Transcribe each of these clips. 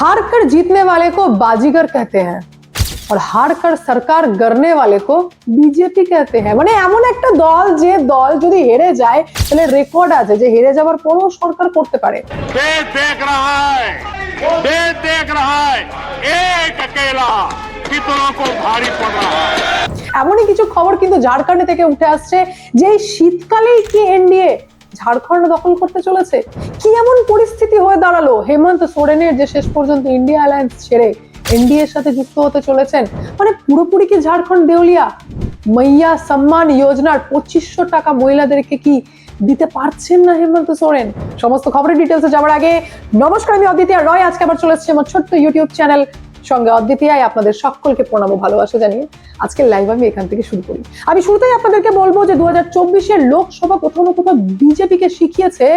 हार कर जीतने वाले को बाजीगर कहते हैं और हार कर सरकार गढ़ने वाले को বিজেপি कहते हैं মানে এমন একটা দল যে দল যদি হেরে যায় তাহলে রেকর্ড আছে যে হেরে যাওয়ার পরও সরকার করতে পারে देश देख रहा है देश देख रहा है एक अकेला कितनों को भारी पड़ रहा है এমনই কিছু খবর কিন্তু ঝাড়খণ্ড থেকে উঠে আসছে যে এই শীতকালেই কি এনডিএ ঝাড়খণ্ড দখল করতে চলেছে? কি এমন পরিস্থিতি হয়ে দাঁড়াল? হেমন্ত সোরেনের যে শেষ পর্যন্ত ইন্ডিয়া অ্যালায়েন্স ছেড়ে এনডিএর সাথে যুক্ত হতে চলেছেন মানে পুরোপুরি কি ঝাড়খণ্ড দেউলিয়া? মাইয়া সম্মান যোজনার পঁচিশশো টাকা মহিলাদেরকে কি দিতে পারছেন না হেমন্ত সোরেন? সমস্ত খবরের ডিটেলসে যাওয়ার আগে নমস্কার, আমি অদ্বিতীয় রয়। আজকে আবার চলে এসেছি আমার ছোট্ট ইউটিউব চ্যানেল সঙ্গে অদ্বিতীয় আপনাদের সকলকে প্রণাম ভালোবাসা জানিয়ে আজকে লাইভ আমি এখান থেকে শুরু করি। আমি শুরুতেই আপনাদেরকে বলব যে দু হাজার চব্বিশের লোকসভা কোথাও না কোথাও বিজেপিকে শিখিয়েছে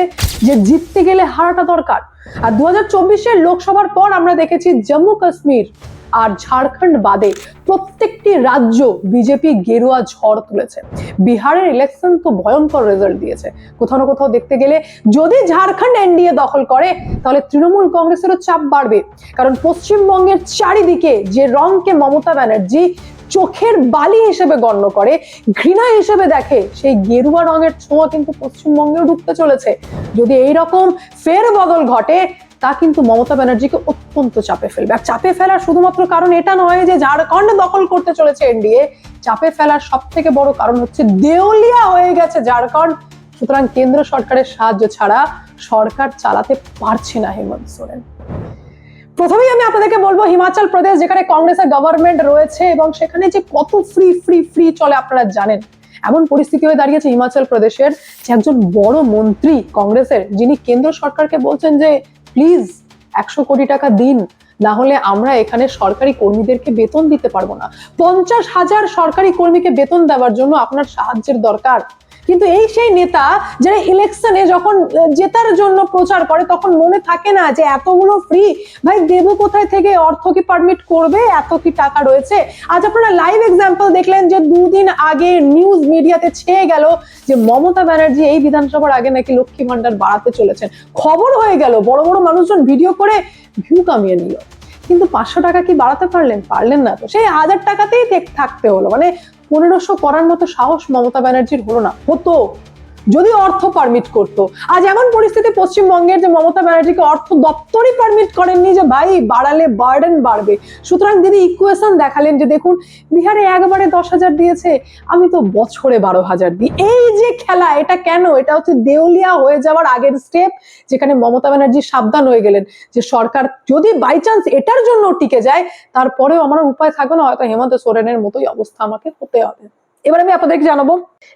যে জিততে গেলে হারাটা দরকার। আর দু হাজার চব্বিশের লোকসভার পর আমরা দেখেছি জম্মু কাশ্মীর আর ঝাড়খণ্ড বাদে প্রত্যেকটি রাজ্য বিজেপি গেরুয়া ঝড় তুলেছে। বিহারের ইলেকশন তো ভয়ঙ্কর রেজাল্ট দিয়েছে। কোথাও না কোথাও দেখতে গেলে যদি ঝাড়খণ্ড এনডিএ দখল করে, তাহলে তৃণমূল কংগ্রেসেরও চাপ বাড়বে। কারণ পশ্চিমবঙ্গের চারিদিকে যে রংকে মমতা ব্যানার্জি চোখের বালি হিসেবে গণ্য করে, ঘৃণা হিসেবে দেখে, সেই গেরুয়া রঙের ছোঁয়া কিন্তু পশ্চিমবঙ্গেও ঢুকতে চলেছে। যদি এই রকম ফের বদল ঘটে তা কিন্তু মমতা ব্যানার্জিকে অত্যন্ত চাপে ফেলবে। আর চাপে ফেলার শুধুমাত্র কারণ এটা নয় যে ঝাড়খণ্ড দখল করতে চলেছে এনডিএ, চাপে ফেলার সব থেকে বড় কারণ হচ্ছে দেউলিয়া হয়ে গেছে ঝাড়খণ্ড। সুতরাং কেন্দ্র সরকারের সাহায্য ছাড়া সরকার চালাতে পারছে না হেমন্ত সোরেন। প্রথমেই আমি আপনাদেরকে বলব, হিমাচল প্রদেশ, যেখানে কংগ্রেসের গভর্নমেন্ট রয়েছে এবং সেখানে যে কত ফ্রি ফ্রি ফ্রি চলে আপনারা জানেন। এমন পরিস্থিতি হয়ে দাঁড়িয়েছে হিমাচল প্রদেশের যে একজন বড় মন্ত্রী কংগ্রেসের, যিনি কেন্দ্র সরকারকে বলছেন যে প্লিজ একশো কোটি টাকা দিন, না হলে আমরা এখানে সরকারি কর্মীদেরকে বেতন দিতে পারব না। পঞ্চাশ হাজার সরকারি কর্মীকে বেতন দেওয়ার জন্য আপনার সাহায্যের দরকার। কিন্তু এই সেই নেতা যারা ইলেকশনে যখন জেতার জন্য প্রচার করে, তখন মনে থাকে না যে এতগুলো ফ্রি ভাই দেবো কোথায় থেকে অর্থ কি পারমিট করবে? এত কি টাকা রয়েছে? আজ আপনারা লাইভ এক্সাম্পল দেখলেন যে দুদিন আগে নিউজ মিডিয়াতে ছেয়ে গেল যে মমতা ব্যানার্জি এই বিধানসভার আগে নাকি লক্ষ্মী ভান্ডার বাড়াতে চলেছেন। খবর হয়ে গেল, বড় বড় মানুষজন ভিডিও করে ভিউ কামিয়ে নিল। কিন্তু পাঁচশো টাকা কি বাড়াতে পারলেন? পারলেন না তো। সেই হাজার টাকাতেই থাকতে হলো। মানে পনেরোশো করার মতো সাহস মমতা ব্যানার্জির হলো না। হতো। যদি অর্থ পারমিট করতো। আজ এমন পরিস্থিতি পশ্চিমবঙ্গের যে মমতা ব্যানার্জিকে অর্থ দপ্তরই পারমিট করেননি যে, ভাই, বাড়ালে বার্ডেন বাড়বে। সুতরাং দিদি ইকুয়েশন দেখালেন যে, দেখুন, বিহারে একবারে দশ হাজার দিয়েছে, আমি তো বছরে বারো হাজার দিই। এই যে খেলা, এটা কেন? এটা হচ্ছে দেউলিয়া হয়ে যাওয়ার আগের স্টেপ যেখানে মমতা ব্যানার্জি সাবধান হয়ে গেলেন যে, সরকার যদি বাই চান্স এটার জন্য টিকে যায়, তারপরেও আমার উপায় থাকবে না, হয়তো হেমন্ত সোরেনের মতোই অবস্থা আমাকে হতে হবে। এবার আমি আপনাদেরকে জানাব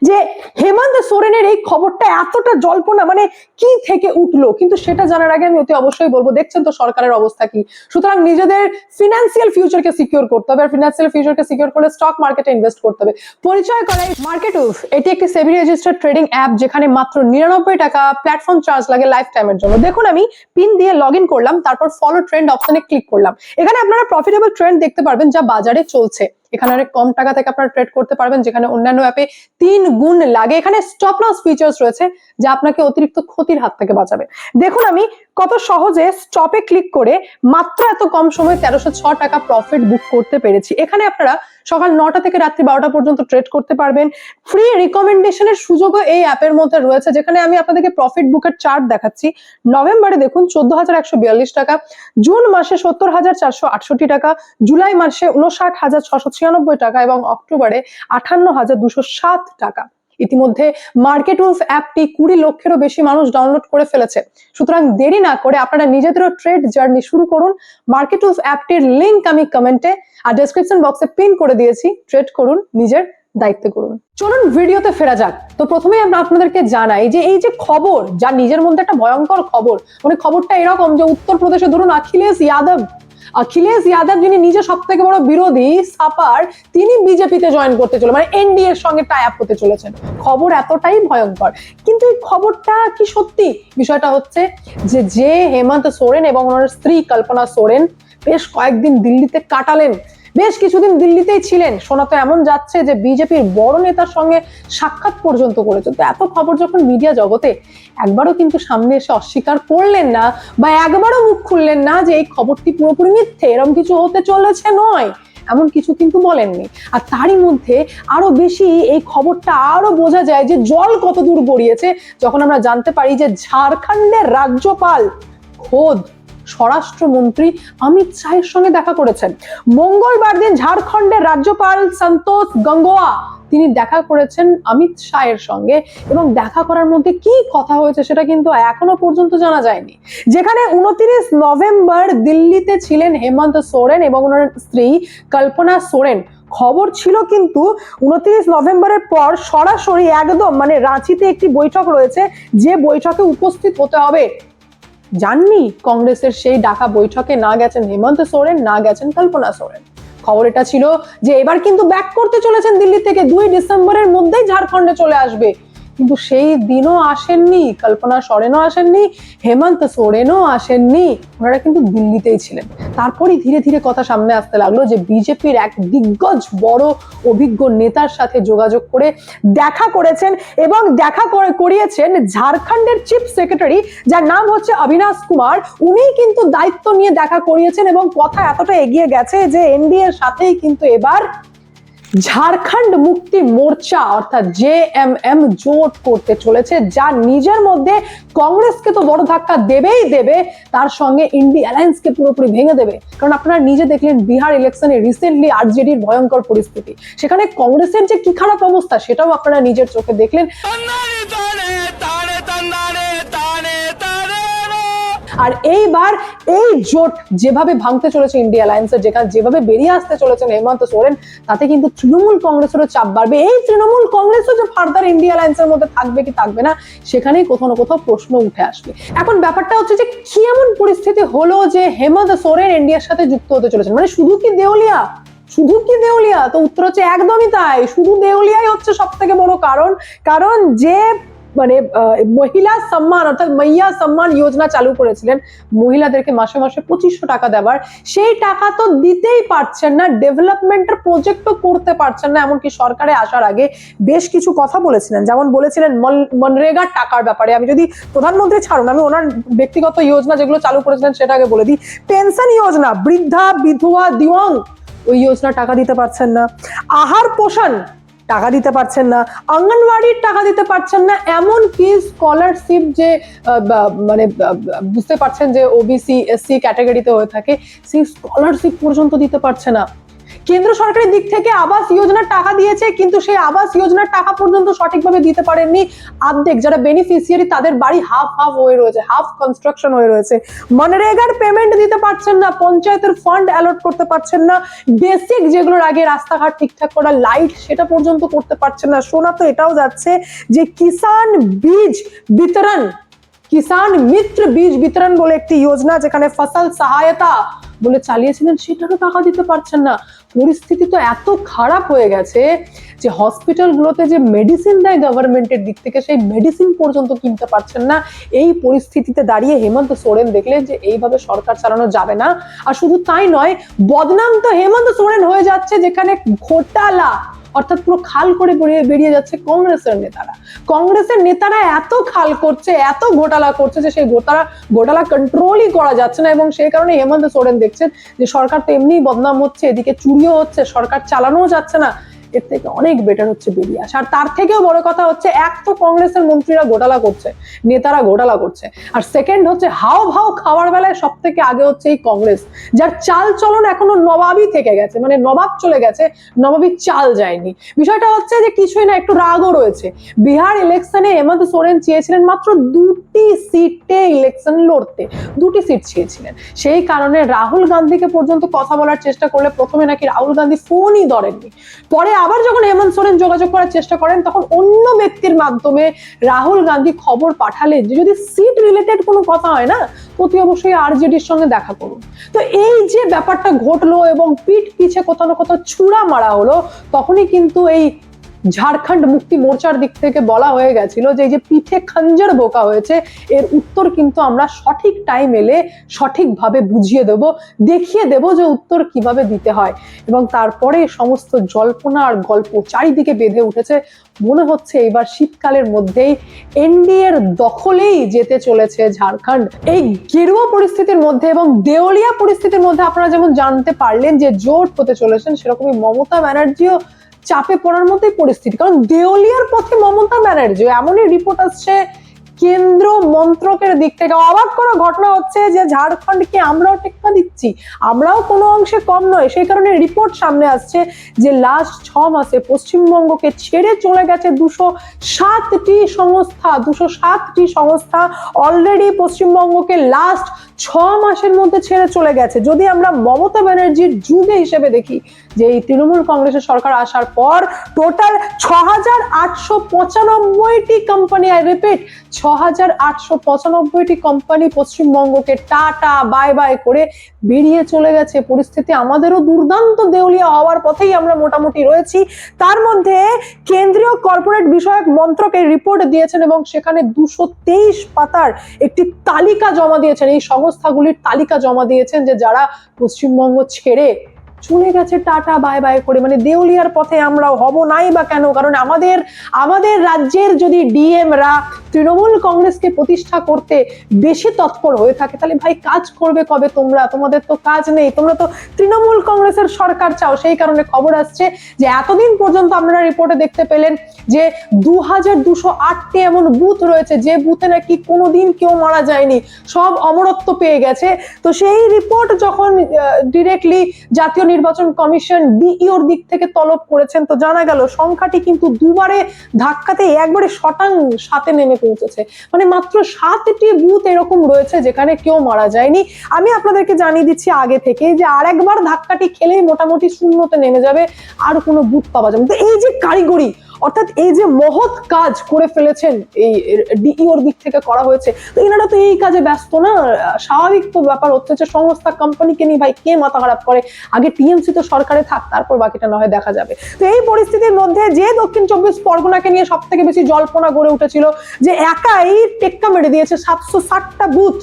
যে হেমন্ত সোরেনের এই খবরটা এতটা জল্পনা মানে কি থেকে উঠল? কিন্তু সেটা জানার আগে আমি অতি অবশ্যই বলব, দেখছেন তো সরকারের অবস্থা কি? সুতরাং নিজেদের ফিনান্সিয়াল ফিউচারকে সিকিউর করতে হবে, আর ফিনান্সিয়াল ফিউচারকে সিকিউর করলে স্টক মার্কেটে ইনভেস্ট করতে হবে। পরিচয় করাই মার্কেট উফ, এটি একটি সেবি রেজিস্টার্ড ট্রেডিং অ্যাপ যেখানে মাত্র নিরানব্বই টাকা প্ল্যাটফর্ম চার্জ লাগে লাইফ টাইমের জন্য। দেখুন, আমি পিন দিয়ে লগ ইন করলাম, তারপর ফলো ট্রেন্ড অপশনে ক্লিক করলাম। এখানে আপনারা প্রফিটেবল ট্রেন্ড দেখতে পারবেন যা বাজারে চলছে। এখানে অনেক কম টাকা থেকে আপনারা ট্রেড করতে পারবেন, যেখানে অন্যান্য অ্যাপে তিন গুণ লাগে। এখানে স্টপ লস ফিচার্স রয়েছে যা আপনাকে অতিরিক্ত ক্ষতির হাত থেকে বাঁচাবে। দেখুন আমি কত সহজে স্টপে ক্লিক করে মাত্র এত কম সময় তেরোশো ছ টাকা প্রফিট বুক করতে পেরেছি। এখানে আপনারা সকাল নটা থেকে রাত্রি বারোটা পর্যন্ত ট্রেড করতে পারবেন। ফ্রি রিকমেন্ডেশনের সুযোগও এই অ্যাপের মধ্যে রয়েছে, যেখানে আমি আপনাদেরকে প্রফিট বুকের চার্ট দেখাচ্ছি। নভেম্বরে দেখুন চোদ্দ হাজার একশো বিয়াল্লিশ টাকা, জুন মাসে সত্তর হাজার চারশো আটষট্টি টাকা, জুলাই মাসে উনষাট হাজার ছশো ছিয়ানব্বই টাকা এবং অক্টোবরে আঠান্ন হাজার দুশো সাত টাকা। ইতিমধ্যে মার্কেট উলফ অ্যাপটি কুড়ি লক্ষেরও বেশি মানুষ ডাউনলোড করে ফেলেছে। সুতরাং দেরি না করে আপনারা নিজেদেরও ট্রেড জার্নি শুরু করুন। মার্কেট উলফ অ্যাপটির লিংক আমি কমেন্টে আর ডেসক্রিপশন বক্সে পিন করে দিয়েছি। ট্রেড করুন, নিজের দায়িত্ব করুন। চলুন ভিডিওতে ফেরা যাক। তো প্রথমেই আমরা আপনাদেরকে জানাই যে এই যে খবর, যা নিজের মধ্যে একটা ভয়ঙ্কর খবর মানে খবরটা এরকম যে উত্তরপ্রদেশে ধরুন অখিলেশ যাদব অখিলেশ যাদব, যিনি নিজে সব থেকে বড় বিরোধী, সাপার, তিনি বিজেপিতে জয়েন করতে চলে মানে এনডিএর এর সঙ্গে টাই আপ হতে চলেছেন। খবর এতটাই ভয়ঙ্কর। কিন্তু এই খবরটা কি সত্যি? বিষয়টা হচ্ছে যে যে হেমন্ত সোরেন এবং ওনার স্ত্রী কল্পনা সোরেন বেশ কয়েকদিন দিল্লিতে কাটালেন। বেশ কিছুদিন দিল্লিতেই ছিলেন। শোনা তো এমন যাচ্ছে যে বিজেপির বড় নেতার সঙ্গে সাক্ষাৎ পর্যন্ত করেছে। তো এত খবর যখন মিডিয়া জগতে, একবারও কিন্তু সামনে এসে অস্বীকার করলেন না বা একবারও মুখ খুললেন না যে এই খবরটি পুরোপুরি মিথ্যে এরকম কিছু হতে চলেছে নয়, এমন কিছু কিন্তু বলেননি। আর তারই মধ্যে আরও বেশি এই খবরটা আরও বোঝা যায় যে জল কত দূর গড়িয়েছে, যখন আমরা জানতে পারি যে ঝাড়খণ্ডের রাজ্যপাল খোদ স্বরাষ্ট্রমন্ত্রী অমিত শাহের সঙ্গে দেখা করেছেন। মঙ্গলবার দিন ঝাড়খণ্ডের রাজ্যপাল সন্তোষ গঙ্গোয়া তিনি দেখা করেছেন অমিত শাহের সঙ্গে এবং দেখা করার মধ্যে কি কথা হয়েছে সেটা কিন্তু এখনও পর্যন্ত জানা যায়নি। যেখানে উনত্রিশ নভেম্বর দিল্লিতে ছিলেন হেমন্ত সোরেন এবং ওনার স্ত্রী কল্পনা সোরেন। খবর ছিল কিন্তু উনত্রিশ নভেম্বরের পর সরাসরি একদম মানে রাঁচিতে একটি বৈঠক রয়েছে, যে বৈঠকে উপস্থিত হতে হবে। জাননি কংগ্রেসের সেই ডাকা বৈঠকে না গেছেন হেমন্ত সোরেন, না গেছেন কল্পনা সোরেন। খবর এটা ছিল যে এবার কিন্তু ব্যাক করতে চলেছেন দিল্লি থেকে দুই ডিসেম্বরের মধ্যেই ঝাড়খণ্ডে চলে আসবে। কিন্তু সেই দিনও আসেননি, কল্পনা সোরেনও আসেননি, হেমন্ত সোরেনও আসেননি, ওনারা কিন্তু দিল্লিতেই ছিলেন। তারপরই ধীরে ধীরে কথা সামনে আসতে লাগল যে বিজেপির এক দিগ্গজ বড় অভিজ্ঞ নেতার সাথে যোগাযোগ করে দেখা করেছেন এবং দেখা করে করিয়েছেন ঝাড়খণ্ডের চিফ সেক্রেটারি, যার নাম হচ্ছে অবিনাশ কুমার। উনিই কিন্তু দায়িত্ব নিয়ে দেখা করিয়েছেন এবং কথা এতটা এগিয়ে গেছে যে এনডিএ এর সাথেই কিন্তু এবার ঝাড়খণ্ড মুক্তি মোর্চা, অর্থাৎ জে এম এম, জোট করতে চলেছে, যা নিজের মধ্যে কংগ্রেসকে তো বড় ধাক্কা দেবেই দেবে, তার সঙ্গে ইন্ডি অ্যালায়েন্সকে পুরোপুরি ভেঙে দেবে। কারণ আপনারা নিজে দেখলেন বিহার ইলেকশনে রিসেন্টলি আরজেডির ভয়ঙ্কর পরিস্থিতি। সেখানে কংগ্রেসের যে কি খারাপ অবস্থা, সেটাও আপনারা নিজের চোখে দেখলেন। আর এইবার এই জোট যেভাবে ভাঙতে চলেছে ইন্ডিয়া অ্যালায়েন্সের যেখানে যেভাবে বেরিয়ে আসতে চলেছেন হেমন্ত সোরেন, তাতে কিন্তু তৃণমূল কংগ্রেসেরও চাপ বাড়বে। এই তৃণমূল কংগ্রেসও যে ফার্দার ইন্ডিয়া অ্যালায়েন্সের মধ্যে থাকবে কি থাকবে না, সেখানেই কোথাও না কোথাও প্রশ্ন উঠে আসবে। এখন ব্যাপারটা হচ্ছে যে কি এমন পরিস্থিতি হলো যে হেমন্ত সোরেন ইন্ডিয়ার সাথে যুক্ত হতে চলেছেন? মানে শুধু কি দেউলিয়া? শুধু কি দেউলিয়া? তো উত্তর হচ্ছে একদমই তাই। শুধু দেউলিয়াই হচ্ছে সব থেকে বড় কারণ। কারণ যে মানে মহিলা সম্মান, অর্থাৎ মাইয়া সম্মান যোজনা চালু করেছিলেন। মহিলাদেরকে মাসে মাসে পঁচিশশো টাকা দেওয়ার। সেই টাকা তো দিতেই পারছেন না, ডেভেলপমেন্টের প্রজেক্টও করতে পারছেন না, এমনকি সরকারে আসার আগে বেশ কিছু কথা বলেছিলেন। যেমন বলেছিলেন মনরেগার টাকার ব্যাপারে। আমি যদি প্রধানমন্ত্রী ছাড়ুন, আমি ওনার ব্যক্তিগত যোজনা যেগুলো চালু করেছিলেন সেটা আগে বলে দিই। পেনশন যোজনা, বৃদ্ধা, বিধবা, দিওয়াং, ওই যোজনা টাকা দিতে পারছেন না। আহার পোষণ টাকা দিতে পারছেন না, অঙ্গনওয়াড়ির টাকা দিতে পারছেন না এমন কি স্কলারশিপ যে মানে বুঝতে পারছেন যে ওবিসি এসসি ক্যাটাগরিতে হয়ে থাকে, সেই স্কলারশিপ পর্যন্ত দিতে পারছে না। কেন্দ্র সরকারের দিক থেকে আবাস যোজনার টাকা দিয়েছে, কিন্তু সেই আবাস যোজনার টাকা পর্যন্ত সঠিকভাবে দিতে পারেননি আর্ধেক। যারা বেনিফিশিয়ারি তাদের বাড়ি হাফ হাফ হয়ে রয়েছে হাফ কনস্ট্রাকশন হয়ে রয়েছে। মনরেগার পেমেন্ট দিতে পারছেন না, পঞ্চায়েতের ফান্ড অ্যালট করতে পারছেন না। বেসিক যেগুলোর আগে রাস্তাঘাট ঠিকঠাক করা লাইট সেটা পর্যন্ত করতে পারছেন না। শোনা তো এটাও যাচ্ছে যে কিষান বীজ বিতরণ কিষান মিত্র বীজ বিতরণ বলে একটি যোজনা যেখানে ফসল সহায়তা বলে চালিয়েছিলেন, সেটারও টাকা দিতে পারছেন না। পরিস্থিতি তো এত খারাপ হয়ে গেছে যে হসপিটালগুলোতে যে মেডিসিন দেয় গভর্নমেন্টের দিক থেকে, সেই মেডিসিন পর্যন্ত কিনতে পারছেন না। এই পরিস্থিতিতে দাঁড়িয়ে হেমন্ত সোরেন দেখলেন যে এইভাবে সরকার চালানো যাবে না। আর শুধু তাই নয়, বদনাম তো হেমন্ত সোরেন হয়ে যাচ্ছে যেখানে ঘোটালা। অর্থাৎ পুরো খাল করে বেরিয়ে বেরিয়ে যাচ্ছে কংগ্রেসের নেতারা। কংগ্রেসের নেতারা এত খাল করছে, এত ঘোটালা করছে যে সেই ঘোটালা ঘোটালা কন্ট্রোলই করা যাচ্ছে না এবং সেই কারণে হেমন্ত সোরেন দেখছেন যে সরকার তো এমনিই বদনাম হচ্ছে, এদিকে চুরিও হচ্ছে, সরকার চালানোও যাচ্ছে না। এর থেকে অনেক বেটার হচ্ছে বেরিয়ে আসা। আর তার থেকেও বড় কথা হচ্ছে, এক তো কংগ্রেসের মন্ত্রীরা ঘোটালা করছে, নেতারা ঘোটালা করছে। আর সেকেন্ড হচ্ছে, হাও ভাও খাওয়ার বেলায় সব থেকে আগে হচ্ছে এই কংগ্রেস, যার চাল চলন এখনও নবাবই থেকে গেছে মানে নবাব চলে গেছে নবাবী চাল যায়নি। বিষয়টা হচ্ছে যে কিছুই না, একটু রাগও রয়েছে। বিহার ইলেকশনে হেমন্ত সোরেন চেয়েছিলেন মাত্র দুটি সিটে ইলেকশন লড়তে, দুটি সিট চেয়েছিলেন। সেই কারণে রাহুল গান্ধীকে পর্যন্ত কথা বলার চেষ্টা করলে প্রথমে নাকি রাহুল গান্ধী ফোনই ধরেননি। পরে আবার যখন হেমন্ত সোরেন যোগাযোগ করার চেষ্টা করেন, তখন অন্য ব্যক্তির মাধ্যমে রাহুল গান্ধী খবর পাঠালেন যে, যদি সিট রিলেটেড কোনো কথা হয় না অতি অবশ্যই আরজেডির সঙ্গে দেখা করুন। তো এই যে ব্যাপারটা ঘটলো এবং পিঠ পিছে কোথাও না কোথাও ছুড়া মারা হলো, তখনই কিন্তু এই ঝাড়খণ্ড মুক্তি মোর্চার দিক থেকে বলা হয়ে গেছিল যে এই যে পিঠে খঞ্জর বোকা হয়েছে, এর উত্তর কিন্তু আমরা সঠিক টাইম এলে সঠিকভাবে বুঝিয়ে দেব, দেখিয়ে দেব যে উত্তর কীভাবে দিতে হয়। এবং তারপরে সমস্ত জল্পনা আর গল্প চারিদিকে বেঁধে উঠেছে। মনে হচ্ছে এবার শীতকালের মধ্যেই এনডিএর দখলেই যেতে চলেছে ঝাড়খণ্ড। এই গেরুয়া পরিস্থিতির মধ্যে এবং দেওলিয়া পরিস্থিতির মধ্যে আপনারা যেমন জানতে পারলেন যে জোট হতে চলেছেন, সেরকমই মমতা ব্যানার্জিও চাপে পড়ার মতোই পরিস্থিতি। কারণ দেওলিয়ার পথে মমতা ব্যানার্জি, এমনই রিপোর্ট আসছে কেন্দ্র মন্ত্রকের দিক থেকে। অবাক করা ঘটনা হচ্ছে যে ঝাড়খণ্ডকে আমরাও টেক্কা দিচ্ছি? আমরাও কোনো অংশে কম নয়। সেই কারণে রিপোর্ট সামনে আসছে যে লাস্ট ছ মাসে পশ্চিমবঙ্গকে ছেড়ে চলে গেছে দুশো সাতটি সংস্থা। দুশো সাতটি সংস্থা অলরেডি পশ্চিমবঙ্গকে লাস্ট ছ মাসের মধ্যে ছেড়ে চলে গেছে। যদি আমরা মমতা ব্যানার্জির যুগে হিসেবে দেখি, যে এই তৃণমূল কংগ্রেসের সরকার আসার পর টোটাল ছ হাজার আটশো পঁচানব্বইটি কোম্পানি আই রিপিট ছ হাজার আটশো পঁচানব্বইটি কোম্পানি পশ্চিমবঙ্গকে টাটা বাই বাই করে বেরিয়ে চলে গেছে। পরিস্থিতি আমাদেরও দুর্দান্ত দেউলিয়া হওয়ার পথেই আমরা মোটামুটি রয়েছি। তার মধ্যে কেন্দ্রীয় কর্পোরেট বিষয়ক মন্ত্রক রিপোর্ট দিয়েছেন এবং সেখানে দুশো তেইশ পাতার একটি তালিকা জমা দিয়েছেন। এই সংস্থাগুলির তালিকা জমা দিয়েছেন যে যারা পশ্চিমবঙ্গ ছেড়ে চলে গেছে টাটা বাই বাই করে। মানে দেউলিয়ার পথে আমরা হব নাই বা কেন? কারণ আমাদের আমাদের রাজ্যের যদি ডিএম রা তৃণমূল কংগ্রেসকে প্রতিষ্ঠা করতে বেশি তৎপর হয়ে থাকে, তাহলে ভাই কাজ করবে কবে তোমরা? তোমাদের তো কাজ নেই। তোমরা তো তৃণমূল কংগ্রেসের সরকার চাও। সেই কারণে খবর আসছে যে এতদিন পর্যন্ত আপনারা রিপোর্টে দেখতে পেলেন যে দু হাজার দুশো আটটি এমন বুথ রয়েছে যে বুথে নাকি কোনোদিন কেউ মারা যায়নি। সব অমরত্ব পেয়ে গেছে। তো সেই রিপোর্ট যখন ডিরেক্টলি জাতীয় নির্বাচন কমিশন ডিইওর দিক থেকে তলব করেছেন, তো জানা গেল সংখ্যাটি কিন্তু দুবারে ধাক্কাতে একবারে শটাং সাথে নেমে পৌঁছেছে মানে মাত্র সাতটি বুথ এরকম রয়েছে যেখানে কেউ মারা যায়নি আমি আপনাদেরকে জানিয়ে দিচ্ছি আগে থেকে যে আর একবার ধাক্কাটি খেলেই মোটামুটি শূন্যতে নেমে যাবে, আর কোনো বুথ পাওয়া যাবে। তো এই যে কারিগরি অর্থাৎ এই যে মহৎ কাজ করে ফেলেছেন এই ডিইওর দিক থেকে করা হয়েছে, তো এনারা তো এই কাজে ব্যস্ত না? স্বাভাবিক তো ব্যাপার হচ্ছে যে সংস্থা কোম্পানিকে নিয়ে ভাই কে মাথা খারাপ করে? আগে টিএমসি তো সরকারে থাক, তারপর বাকিটা না হয় দেখা যাবে। তো এই পরিস্থিতির মধ্যে যে দক্ষিণ চব্বিশ পরগনাকে নিয়ে সব থেকে বেশি জল্পনা গড়ে উঠেছিল যে একাই টেক্কা মেরে দিয়েছে সাতশো ষাটটা booth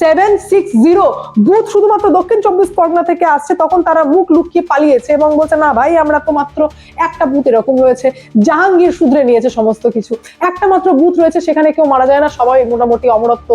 seven six zero booth শুধুমাত্র দক্ষিণ চব্বিশ পরগনা থেকে আসছে, তখন তারা মুখ লুকিয়ে পালিয়েছে এবং বলছে, না ভাই, আমরা তো মাত্র একটা বুথ এরকম রয়েছে, জাহাঙ্গীর শুধরে নিয়েছে সমস্ত কিছু। একটা মাত্র বুথ রয়েছে, সেখানে কেউ মারা যায় না, সবাই মোটামুটি অমরত্ব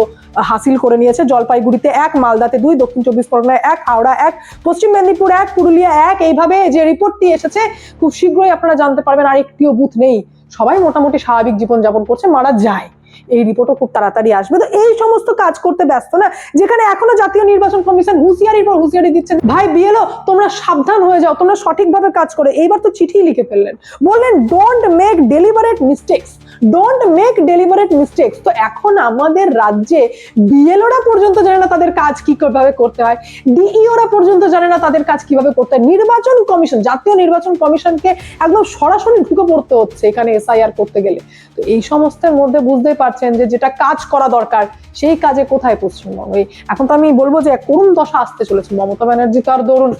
হাসিল করে নিয়েছে। জলপাইগুড়িতে এক, মালদাতে দুই, দক্ষিণ চব্বিশ পরগনায় এক, হাওড়া এক, পশ্চিম মেদিনীপুর এক, পুরুলিয়া এক। এইভাবে যে রিপোর্টটি এসেছে, খুব শীঘ্রই আপনারা জানতে পারবেন, আর একটিও বুথ নেই। সবাই মোটামুটি স্বাভাবিক জীবনযাপন করছে, মারা যায়। এই রিপোর্টও খুব তাড়াতাড়ি আসবে। তো এই সমস্ত কাজ করতে ব্যস্ত না। যেখানে এখনও জাতীয় নির্বাচন কমিশন হুঁশিয়ারির পর হুঁশিয়ারি দিচ্ছেন, ভাই বিয়েলো তোমরা সাবধান হয়ে যাও, তোমরা সঠিকভাবে কাজ করে। এইবার তো চিঠি লিখে ফেললেন। বললেন don't make deliberate mistakes don't make deliberate mistakes তো এখন আমাদের রাজ্যে বিএলওরা পর্যন্ত জানে না তাদের কাজ কি কীভাবে করতে হয়। ডিইওরা পর্যন্ত জানে না তাদের কাজ কীভাবে করতে হয়। নির্বাচন কমিশন, জাতীয় নির্বাচন কমিশনকে একদম সরাসরি ঢুকে পড়তে হচ্ছে এখানে এসআইআর করতে গেলে। তো এই সমস্তের মধ্যে বুঝতেই পারছেন যে যেটা কাজ করা দরকার, সেই কাজে কোথায় পশ্চিমবঙ্গ? এখন তো আমি বলব যে করুণ দশা আসতে চলেছে। মমতা ব্যানার্জি তো আর ধরুন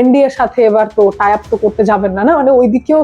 এনডিএর সাথে এবার তো টাই আপ তো করতে যাবেন না না? মানে ওই দিকেও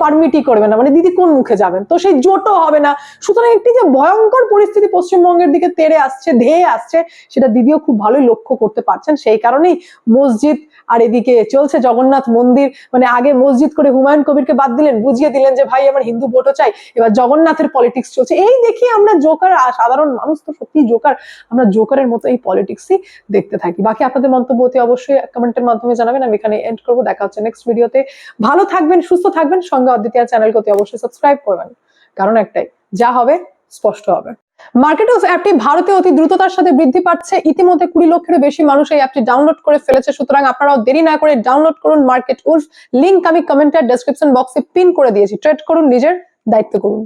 পারমিটই করবেন না। মানে দিদি কোন মুখে যাবেন? তো সেই জোটও হবে না। সুতরাং একটি যে ভয়ঙ্কর পরিস্থিতি পশ্চিমবঙ্গের দিকে তেড়ে আসছে, ধেয়ে আসছে, সেটা দিদিও খুব ভালোই লক্ষ্য করতে পারছেন। সেই কারণেই মসজিদ আর এদিকে চলছে জগন্নাথ মন্দির। মানে আগে মসজিদ করে হুমায়ুন কবিরকে বাদ দিলেন, বুঝিয়ে দিলেন যে, ভাই, আমার হিন্দু ভোটও চাই। এবার জগন্নাথের পলিটিক্স চলছে। এই দেখি আমরা জোকার সাধারণ মানুষ তো সত্যি জোকার। আমরা জোকারের মতো এই পলিটিক্সই দেখতে থাকি। বাকি আপনাদের মন্তব্য অতি অবশ্যই কমেন্টের মাধ্যমে জানাবেন। আমি এখানে এন্ড করব। দেখা হচ্ছে নেক্সট ভিডিওতে ভালো থাকবেন, সুস্থ থাকবেন। সঙ্গে অদ্বিতীয় চ্যানেলকে অতি অবশ্যই সাবস্ক্রাইব করবেন। কারণ একটাই, যা হবে, স্পষ্ট হবে। মার্কেটস অ্যাপটি ভারতে অতি দ্রুততার সাথে বৃদ্ধি পাচ্ছে। ইতিমধ্যে কুড়ি লক্ষেরও বেশি মানুষ এই অ্যাপটি ডাউনলোড করে ফেলেছে। সুতরাং আপনারাও দেরি না করে ডাউনলোড করুন মার্কেট উলফ লিঙ্ক আমি কমেন্টের ডেসক্রিপশন বক্সে পিন করে দিয়েছি। ট্রেড করুন, নিজের দায়িত্ব করুন।